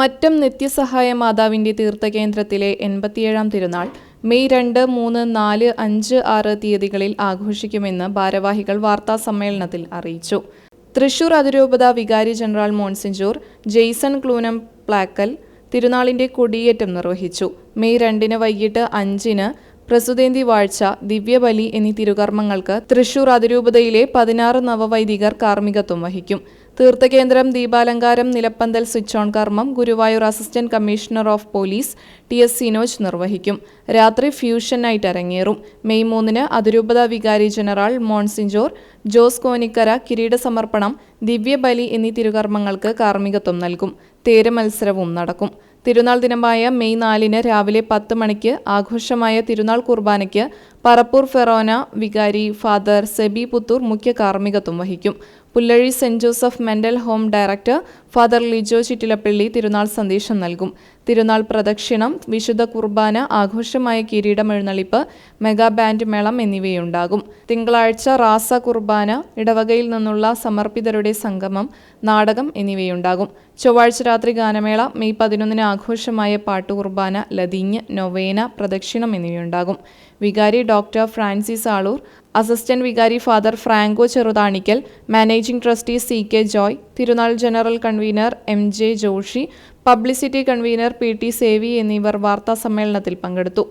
മറ്റം നിത്യസഹായ മാതാവിന്റെ തീർത്ഥകേന്ദ്രത്തിലെ എൺപത്തിയേഴാം തിരുനാൾ മെയ് രണ്ട് മൂന്ന് നാല് അഞ്ച് ആറ് തീയതികളിൽ ആഘോഷിക്കുമെന്ന് ഭാരവാഹികൾ വാർത്താ സമ്മേളനത്തിൽ അറിയിച്ചു. തൃശൂർ അതിരൂപത വികാരി ജനറൽ മോൺസിഞ്ചൂർ ജെയ്സൺ ക്ലൂനം പ്ലാക്കൽ തിരുനാളിന്റെ കൊടിയേറ്റം നിർവഹിച്ചു. മെയ് രണ്ടിന് വൈകിട്ട് അഞ്ചിന് പ്രസുതേന്തി വാഴ്ച ദിവ്യബലി എന്നീ തിരുകർമ്മങ്ങൾക്ക് തൃശൂർ അതിരൂപതയിലെ പതിനാറ് നവവൈദികർ കാർമ്മികത്വം വഹിക്കും. തീർത്ഥകേന്ദ്രം ദീപാലങ്കാരം നിലപ്പന്തൽ സ്വിച്ച് ഓൺ കർമ്മം Guruvayur assistant commissioner of police T S Sinoj നിർവഹിക്കും. രാത്രി ഫ്യൂഷൻ നൈറ്റ് അരങ്ങേറും. മെയ് മൂന്നിന് അതിരൂപത വികാരി ജനറൽ മോൺസിഞ്ചോർ ജോസ് കോനിക്കര കിരീട സമർപ്പണം ദിവ്യബലി എന്നീ തിരുകർമ്മങ്ങൾക്ക് കാർമ്മികത്വം നൽകും. തേര് മത്സരവും നടക്കും. തിരുനാൾ ദിനമായ മെയ് നാലിന് രാവിലെ പത്ത് മണിക്ക് ആഘോഷമായ തിരുനാൾ കുർബാനയ്ക്ക് പറപ്പൂർ ഫെറോന വികാരി ഫാദർ സെബി പുത്തൂർ മുഖ്യ കാർമ്മികത്വം വഹിക്കും. Pullazhi saint Joseph mental home director father Lijo Chittilappally തിരുനാൾ സന്ദേശം നൽകും. തിരുനാൾ പ്രദക്ഷിണം വിശുദ്ധ കുർബാന ആഘോഷമായ കിരീടമെഴുന്നള്ളിപ്പ് മെഗാ ബാൻഡ് മേളം എന്നിവയുണ്ടാകും. തിങ്കളാഴ്ച റാസ കുർബാന ഇടവകയിൽ നിന്നുള്ള സമർപ്പിതരുടെ സംഗമം നാടകം എന്നിവയുണ്ടാകും. ചൊവ്വാഴ്ച രാത്രി ഗാനമേള മെയ് പതിനൊന്നിന് ആഘോഷമായ പാട്ടുകുർബാന ലതിഞ്ഞ് നൊവേന പ്രദക്ഷിണം എന്നിവയുണ്ടാകും. വികാരി ഡോക്ടർ ഫ്രാൻസിസ് ആളൂർ അസിസ്റ്റന്റ് വികാരി father Franco Cheruthanikkal managing trustee C K Joy തിരുനാൾ general convener M J Joshi publicity convener P T Sevi എന്നിവർ വാർത്താ സമ്മേളനത്തിൽ പങ്കെടുത്തു.